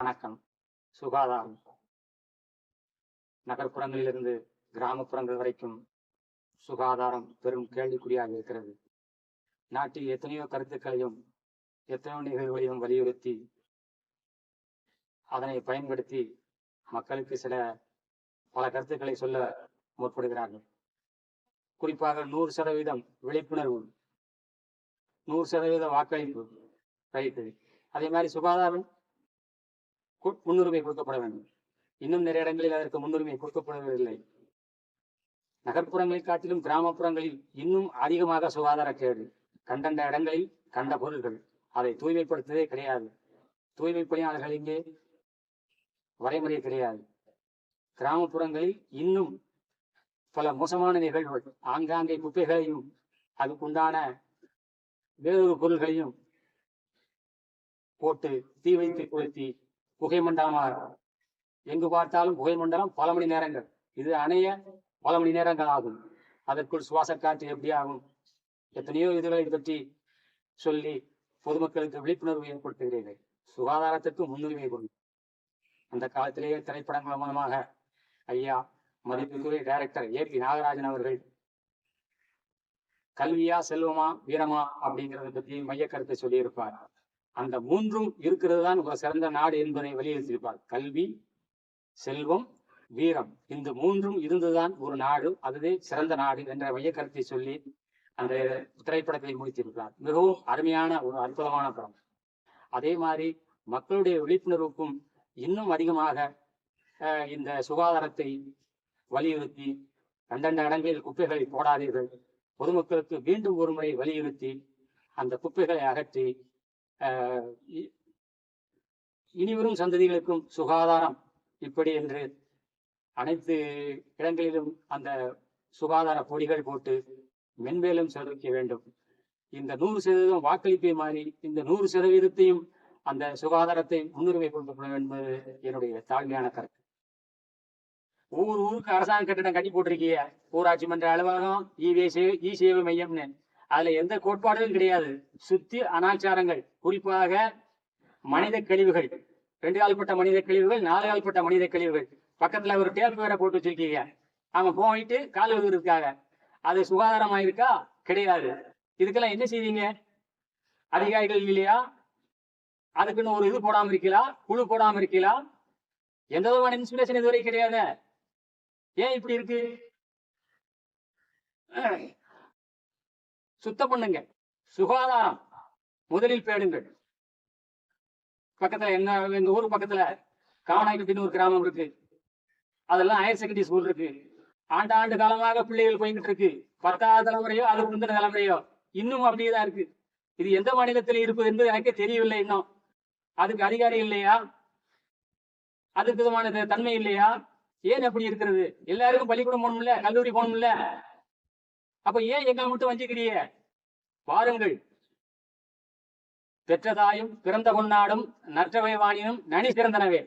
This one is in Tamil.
வணக்கம். சுகாதாரம். நகர்ப்புறங்களிலிருந்து கிராமப்புறங்கள் வரைக்கும் சுகாதாரம் பெரும் கேள்விக்குறியாக இருக்கிறது. நாட்டில் எத்தனையோ கருத்துக்களையும் எத்தனையோ நிகழ்வுகளையும் வலியுறுத்தி அதனை பயன்படுத்தி மக்களுக்கு சில பல கருத்துக்களை சொல்ல முற்படுகிறார்கள். குறிப்பாக நூறு சதவீதம் விழிப்புணர்வு நூறு சதவீத வாக்களிப்பு ரைட்டு. அதே மாதிரி சுகாதாரம் முன்னுரிமை கொடுக்கப்பட வேண்டும். இன்னும் நிறைய இடங்களில் அதற்கு முன்னுரிமை கொடுக்கப்படவில்லை. நகர்ப்புறங்களை காட்டிலும் கிராமப்புறங்களில் இன்னும் அதிகமாக சுகாதார கேடு. கண்டண்ட இடங்களில் கண்ட பொருள்கள். அதை தூய்மைப்படுத்துவதே கிடையாது. தூய்மை பணியாளர்கள் இங்கே வரைமுறை கிடையாது. கிராமப்புறங்களில் இன்னும் பல மோசமான நிகழ்வுகள். ஆங்காங்கே குப்பைகளையும் அதுக்குண்டான வேறொரு பொருள்களையும் போட்டு தீ வைத்து கொளுத்தி புகை மண்டலமாக எங்கு பார்த்தாலும் புகை மண்டலம் பல மணி நேரங்கள். இது அணைய பல மணி நேரங்கள் ஆகும். அதற்குள் சுவாச காற்று எப்படி ஆகும்? எத்தனையோ இதுகளை பற்றி சொல்லி பொதுமக்களுக்கு விழிப்புணர்வு ஏற்படுத்துகிறீர்கள். சுகாதாரத்திற்கு முன்னுரிமை கொடுங்க அந்த காலத்திலேயே திரைப்படங்கள் மூலமாக ஐயா மதிப்புக்குரிய டைரக்டர் ஏ பி நாகராஜன் அவர்கள் கல்வியா செல்வமா வீரமா அப்படிங்கறத பத்தி மைய கருத்தை சொல்லியிருப்பார். அந்த மூன்றும் இருக்கிறது தான் ஒரு சிறந்த நாடு என்பதை வலியுறுத்தியிருப்பார் கல்வி செல்வம் வீரம். இந்த மூன்றும் இருந்துதான் ஒரு நாடு அதுவே சிறந்த நாடு என்ற மையக்கருத்தை சொல்லி அந்த திரைப்படத்தை முடித்திருக்கிறார். மிகவும் அருமையான ஒரு அற்புதமான படம். அதே மாதிரி மக்களுடைய விழிப்புணர்வுக்கும் இன்னும் அதிகமாக இந்த சுகாதாரத்தை வலியுறுத்தி கண்டண்ட இடங்களில் குப்பைகளை போடாதீர்கள். பொதுமக்களுக்கு மீண்டும் ஒரு முறை வலியுறுத்தி அந்த குப்பைகளை அகற்றி இனிவரும் சந்ததிகளுக்கும் சுகாதாரம் இப்படி என்று அனைத்து இடங்களிலும் அந்த சுகாதார பொடிகள் போட்டு மென்மேலும் செலுத்த வேண்டும். இந்த நூறு சதவீதம் வாக்களிப்பை மாறி இந்த நூறு சதவீதத்தையும் அந்த சுகாதாரத்தை முன்னுரிமை கொடுக்கப்பட வேண்டும் என்பது என்னுடைய தாழ்மையான கருத்து. ஒவ்வொரு ஊருக்கு அரசாங்க கட்டிடம் கட்டி போட்டிருக்கிய. ஊராட்சி மன்ற அலுவலகம் இ சேவை இ சேவை மையம்னு. அதுல எந்த கோட்பாடுகளும் கிடையாது. சுத்தி அனாச்சாரங்கள். குறிப்பாக மனித கழிவுகள். ரெண்டு கால்பட்ட மனித கழிவுகள் நாலு கால்பட்ட மனித கழிவுகள். பக்கத்துல ஒரு டேப் வேற போட்டு வச்சிருக்கீங்க. அவன் போயிட்டு கால் விழுவதற்காக அது சுகாதாரமா இருக்கா கிடையாது. இதுக்கெல்லாம் என்ன செய்வீங்க? அதிகாரிகள் இல்லையா? அதுக்குன்னு ஒரு இது போடாம இருக்கலாம். குழு போடாம இருக்கலாம். எந்த விதமான இன்ஸ்பிரேஷன் இதுவரை கிடையாது. ஏன் இப்படி இருக்கு? சுத்தம் பண்ணுங்க. சுகாதாரம். முதலில் பேடுங்கள் பக்கத்துல என்ன எங்க ஊர் பக்கத்துல காவனாய்க்கு ஒரு கிராமம் இருக்கு. அதெல்லாம் ஹையர் செகண்டரி ஸ்கூல் இருக்கு. ஆண்டு ஆண்டு காலமாக பிள்ளைகள் போய்கிட்டு இருக்கு. பத்தாவது தலைமுறையோ அதுக்கு முந்தின தலைமுறையோ இன்னும் அப்படியே தான் இருக்கு. இது எந்த மாநிலத்தில் இருப்பது என்பது எனக்கே தெரியவில்லை இன்னும். அதுக்கு அதிகாரி இல்லையா? அதுக்கு விதமான தன்மை இல்லையா? ஏன் அப்படி இருக்கிறது? எல்லாருக்கும் பள்ளிக்கூடம் போகணும்ல? கல்லூரி போகணும்ல? அப்ப ஏன் எங்களை மட்டும் வஞ்சிக்கிறிய பாருங்கள். பெற்றதாயும் பிறந்த பொன்னாடும் நற்றவை வாணினும் நனி சிறந்தனவே.